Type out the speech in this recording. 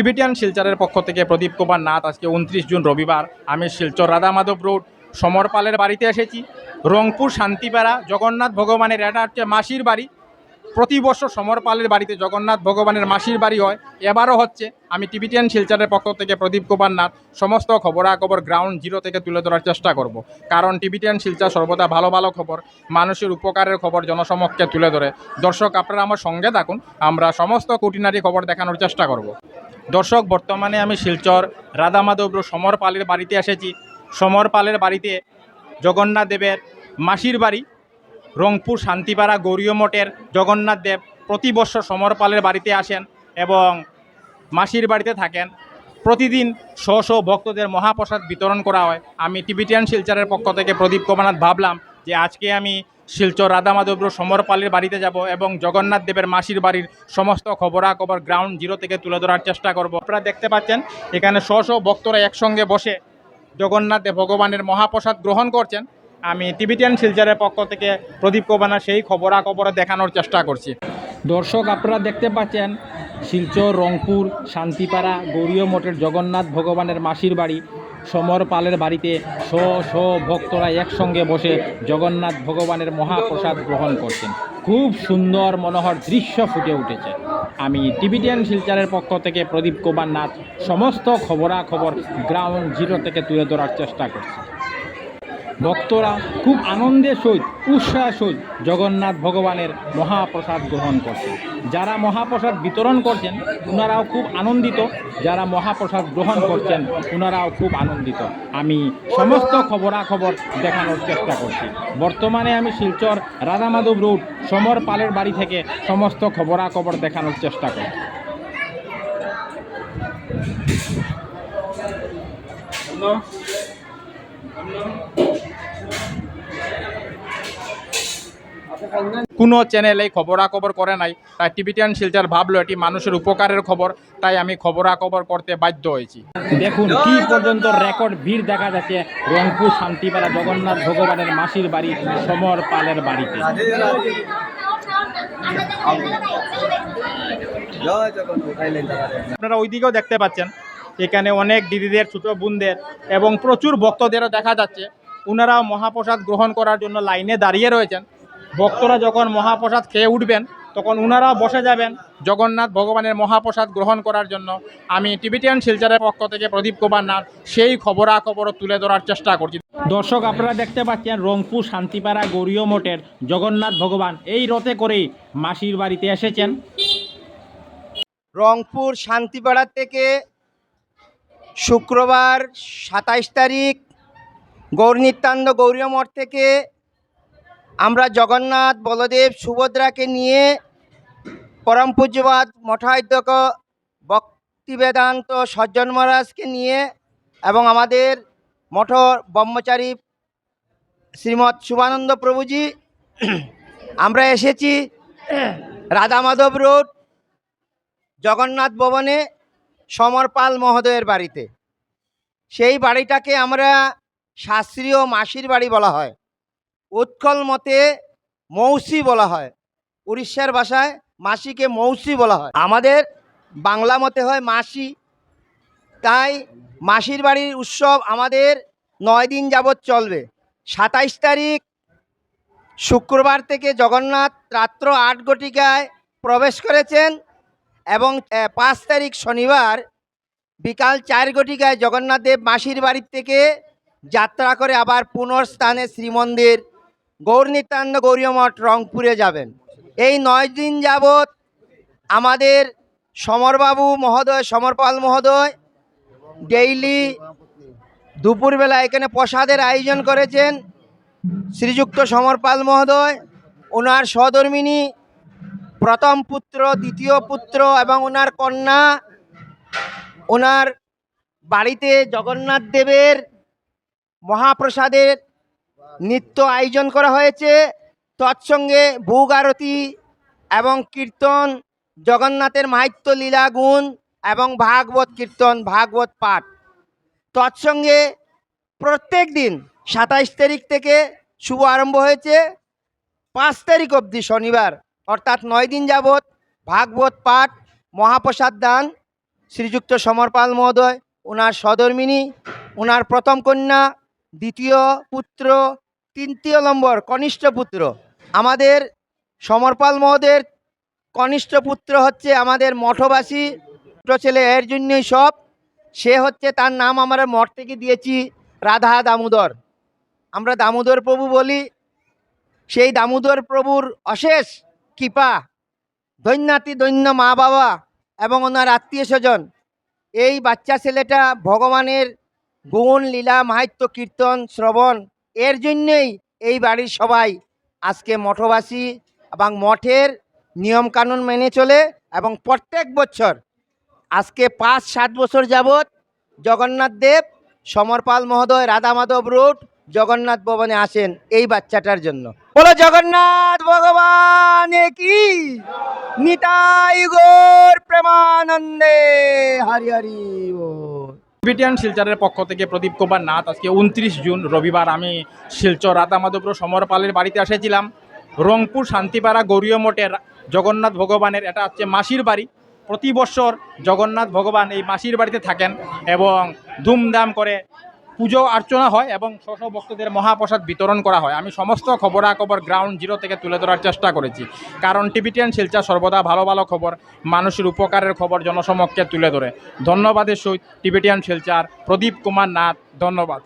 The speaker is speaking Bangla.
টিবিটিয়ান শিলচরের পক্ষ থেকে প্রদীপ কুমার নাথ আজকে উনত্রিশ জুন রবিবার। আমি শিলচর রাধা মাধব রোড, সমরপালের বাড়িতে এসেছি। রংপুর শান্তিপাড়া, জগন্নাথ ভগবানের এটা হচ্ছে মাসির বাড়ি প্রতি বছর সমরপালের বাড়িতে জগন্নাথ ভগবানের মাসির বাড়ি হয়। এবারও হচ্ছে। আমি টিবিটিয়ান শিলচরের পক্ষ থেকে প্রদীপ কুমার নাথ সমস্ত খবরাখবর গ্রাউন্ড জিরো থেকে তুলে ধরার চেষ্টা করব। কারণ টিবিটিয়ান শিলচর সর্বদা ভালো ভালো খবর, মানুষের উপকারের খবর জনসমক্ষে তুলে ধরে। দর্শক, আপনারা আমার সঙ্গে থাকুন। আমরা সমস্ত কুটিনারি খবর দেখানোর চেষ্টা করব। দর্শক, বর্তমানে আমি শিলচর রাধা মাধব সমর পালের বাড়িতে এসেছি। সমর পালের বাড়িতে জগন্নাথ দেবের মাসির বাড়ি। রংপুর শান্তিপাড়া গৌরীয় মঠের জগন্নাথ দেব প্রতি বছর সমর পালের বাড়িতে আসেন এবং মাসির বাড়িতে থাকেন। প্রতিদিন শ শ ভক্তদের মহাপ্রসাদ বিতরণ করা হয়। আমি টিবিটিয়ান শিলচরের পক্ষ থেকে প্রদীপ কুমারনাথ ভাবলাম যে আজকে আমি শিলচর রাধা সমরপালের বাড়িতে যাব এবং জগন্নাথ দেবের মাসির বাড়ির সমস্ত খবরাখবর গ্রাউন্ড জিরো থেকে তুলে ধরার চেষ্টা করব। আপনারা দেখতে পাচ্ছেন, এখানে শ শ ভক্তরা একসঙ্গে বসে জগন্নাথ দেব ভগবানের মহাপ্রসাদ গ্রহণ করছেন। আমি টিবিটিয়ান শিলচরের পক্ষ থেকে প্রদীপ কোবানা সেই খবরাখবর দেখানোর চেষ্টা করছি। দর্শক, আপনারা দেখতে পাচ্ছেন শিলচর, রংপুর, শান্তিপাড়া, গৌরীয় মঠের জগন্নাথ ভগবানের মাসির বাড়ি, সমর পালের বাড়িতে শ শ ভক্তরা একসঙ্গে বসে জগন্নাথ ভগবানের মহাপ্রসাদ গ্রহণ করছেন। খুব সুন্দর মনোহর দৃশ্য ফুটে উঠেছে। আমি টিবিটিয়ান শিলচরের পক্ষ থেকে প্রদীপ কুমার নাথ সমস্ত খবরাখবর গ্রাউন্ড জিরো থেকে তুলে ধরার চেষ্টা করছি। ভক্তরা খুব আনন্দের সহিত উৎসাহ সহিত জগন্নাথ ভগবানের মহাপ্রসাদ গ্রহণ করছেন। যারা মহাপ্রসাদ বিতরণ করছেন ওনারাও খুব আনন্দিত। যারা মহাপ্রসাদ গ্রহণ করছেন ওনারাও খুব আনন্দিত। আমি সমস্ত খবরাখবর দেখানোর চেষ্টা করছি। বর্তমানে আমি শিলচর রাধামাধব রোড, সমর পালের বাড়ি থেকে সমস্ত খবরাখবর দেখানোর চেষ্টা করছি। কোনো চ্যানেল খবরাখবর করে নাই। তাই টিভিটিয়ান শিলচর ভাবলো এটি মানুষের উপকারের খবর তাই আমি খবরাখবর করতে বাধ্য হয়েছি। দেখুন কি পর্যন্ত রেকর্ড ভিড় দেখা যাচ্ছে রংপুর শান্তিপাড়া জগন্নাথ ভগবানের মাসির বাড়ি সমর পালের বাড়িতে। আপনারা ওইদিকেও দেখতে পাচ্ছেন এখানে অনেক দিদিদের ছোট বোনদের এবং প্রচুর ভক্তদেরও দেখা যাচ্ছে। ওনারাও মহাপ্রসাদ গ্রহণ করার জন্য লাইনে দাঁড়িয়ে রয়েছেন। ভক্তরা যখন মহাপ্রসাদ খেয়ে উঠবেন, তখন ওনারাও বসে যাবেন জগন্নাথ ভগবানের মহাপ্রসাদ গ্রহণ করার জন্য। আমি টিবিটিয়ান শিলচরের পক্ষ থেকে প্রদীপ কুমার নাথ সেই খবরাখবর তুলে ধরার চেষ্টা করছি। দর্শক, আপনারা দেখতে পাচ্ছেন রংপুর শান্তিপাড়া গৌরীয় মঠের জগন্নাথ ভগবান। এই রথে করেই মাসির বাড়িতে এসেছেন। রংপুর শান্তিপাড়া থেকে শুক্রবার সাতাইশ তারিখ গৌরনিত্যানন্দ গৌরীয় মঠ থেকে জগন্নাথ, বলদেব, সুভদ্রাকে নিয়ে পরম পূজ্যবাদ, মঠাধ্যক্ষ ভক্তি বেদান্ত সজ্জন মহারাজকে নিয়ে এবং আমাদের মঠ ব্রহ্মচারী শ্রীমৎ শুভানন্দ প্রভুজি, আমরা এসেছি রাধা মাধব রোড, জগন্নাথ ভবনে সমরপাল মহোদয়ের বাড়িতে। সেই বাড়িটাকে আমরা শাস্ত্রীয় মাসির বাড়ি বলা হয়। উৎকল মতে মৌসি বলা হয়। উড়িষ্যার ভাষায় মাসিকে মৌসি বলা হয়। আমাদের বাংলা মতে হয় মাসি। তাই মাসির বাড়ির উৎসব আমাদের নয় দিন যাবৎ চলবে। সাতাইশ তারিখ শুক্রবার থেকে জগন্নাথ রাত্র আট ঘটিকায় প্রবেশ করেছেন এবং পাঁচ তারিখ শনিবার বিকাল চার ঘটিকায় জগন্নাথ দেব মাসির বাড়ির থেকে যাত্রা করে আবার পুনর্স্থানে শ্রীমন্দির গৌরনিত্যানন্দ গৌরীয় মঠ রংপুরে যাবেন। এই নয় দিন যাবৎ আমাদের সমরবাবু মহোদয়, সমরপাল মহোদয় ডেইলি দুপুরবেলা এখানে প্রসাদের আয়োজন করেছেন শ্রীযুক্ত সমরপাল মহোদয়। ওনার সহধর্মিনী প্রথম পুত্র, দ্বিতীয় পুত্র এবং ওনার কন্যা। ওনার বাড়িতে জগন্নাথ দেবের মহাপ্রসাদের নিত্য আয়োজন করা হয়েছে। তৎসঙ্গে ভোগ আরতি এবং কীর্তন, জগন্নাথের মাহিত্য লীলা গুণ এবং ভাগবত কীর্তন, ভাগবত পাঠ। তৎসঙ্গে প্রত্যেক দিন সাতাইশ তারিখ থেকে শুভ আরম্ভ হয়েছে। পাঁচ তারিখ অবধি শনিবার, অর্থাৎ নয় দিন যাবৎ ভাগবত পাঠ, মহাপ্রসাদ দান, শ্রীযুক্ত সমরপাল মহোদয় ওনার সদর্মিনী ওনার প্রথম কন্যা দ্বিতীয় পুত্র, তৃতীয় নম্বর কনিষ্ঠ পুত্র। আমাদের সমরপাল মহোদয়ের কনিষ্ঠ পুত্র হচ্ছে আমাদের মঠবাসী ছেলে এর জন্যই সব। সে হচ্ছে তার নাম আমরা মঠ থেকে দিয়েছি রাধা দামোদর। আমরা দামোদর প্রভু বলি। সেই দামোদর প্রভুর অশেষ কৃপা, দৈন্যাতি দৈন্য মা বাবা এবং ওনার আত্মীয় স্বজন। এই বাচ্চা ছেলেটা ভগবানের গুণ, লীলা মাহাত্য কীর্তন, শ্রবণ এর জন্যেই এই বাড়ির সবাই আজকে মঠবাসী এবং মঠের নিয়মকানুন মেনে চলে এবং প্রত্যেক বছর আজকে পাঁচ, সাত বছর যাবৎ জগন্নাথ দেব, সমরপাল মহোদয়, রাধা মাধব রোড জগন্নাথ ভবনে আসেন এই বাচ্চাটার জন্য। বলো, জগন্নাথ ভগবান কি? নিতাই গৌর প্রেমানন্দে, হরি হরি বল। টিবিটিয়ান শিলচরের পক্ষ থেকে প্রদীপ কুমার নাথ আজকে উনত্রিশ জুন রবিবার আমি শিলচর রাধামাধবপুর সমরপালের বাড়িতে এসেছিলাম। রংপুর শান্তিপাড়া গৌরীয় মঠের জগন্নাথ ভগবানের, এটা হচ্ছে মাসির বাড়ি। প্রতি বছর জগন্নাথ ভগবান এই মাসির বাড়িতে থাকেন এবং ধুমধাম করে পুজো অর্চনা হয় এবং স্ব ভক্তদের মহাপ্রসাদ বিতরণ করা হয়। আমি সমস্ত খবরাখবর গ্রাউন্ড জিরো থেকে তুলে ধরার চেষ্টা করেছি। কারণ টিবিটিয়ান শিলচা সর্বদা ভালো ভালো খবর, মানুষের উপকারের খবর জনসমক্ষে তুলে ধরে। ধন্যবাদের সহিত টিবেটিয়ান শিলচার প্রদীপ কুমার নাথ, ধন্যবাদ।